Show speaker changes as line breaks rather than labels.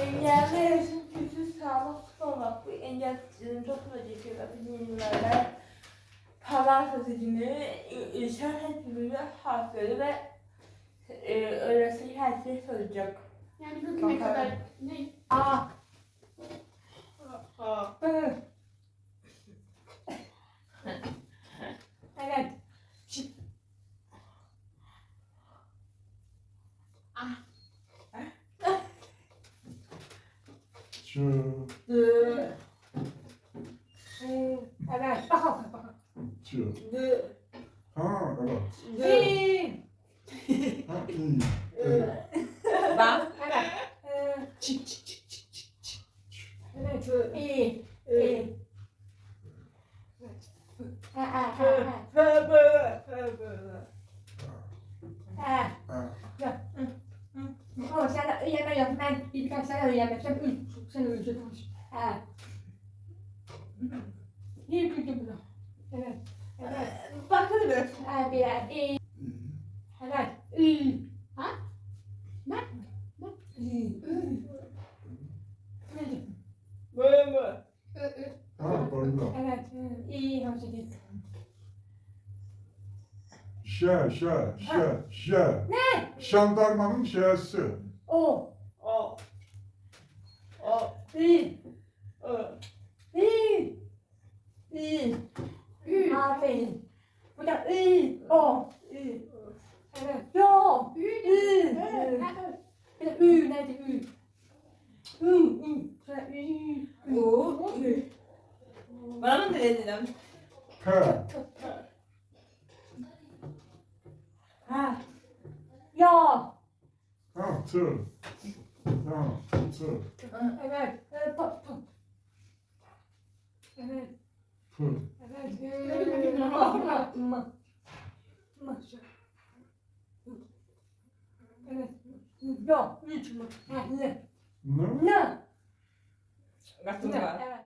Engelli yaşın kötü sağlık olmak bu engel sizin çok acı yıllarda pazartesi günü inşaat hepimize haftaları ve e, öğretmen her şeyi soracak.
Yani bugüne kadar ne?
Aa.
Aa.
Evet. Evet.
Çı.
Dı. Evet. Bakalım. bakalım.
Çı.
Dı.
Ha evet.
Dı.
Ha iyi. Evet.
Bak. Evet. Ee,
Çık çık çık çık çık çık.
Evet. İyi. İyi. Ha ha ha ha.
Böyle, böyle.
Ha.
Ha.
Uyuyama yok. Ben birkaç sene uyuyamayacağım. Uy, sen uyuyacaksın. Ha. İyi bir gün Evet. Evet.
Bakalım biraz.
Ha bir yer. İyi.
iyi.
Evet. İyi.
Ha? Ne?
İyi. İyi.
Böyle böyle.
Ha böyle.
Evet. İyi. Hoşça git.
Şe, şe, şe, şe.
Ne?
Jandarmanın şe'si.
O.
O. O.
İyi.
Ö.
İyi. İyi.
Ü.
Aferin. Bu da iyi. O.
İyi.
Evet. Yo.
Ü. Ö.
Bir de ü nerede ü? Ü. Ü. Ü. Ü.
O. Ü. Bana mı dedin?
Pe.
Ha. Ya.
Ha tı. Ha tı.
Evet. Evet. Pop pop. Evet.
Pı.
Evet.
Evet.
Ma. Ma. Ma. Evet. Yo. Üç mü? Ha. Ne?
Ne?
Ne? Ne? Evet.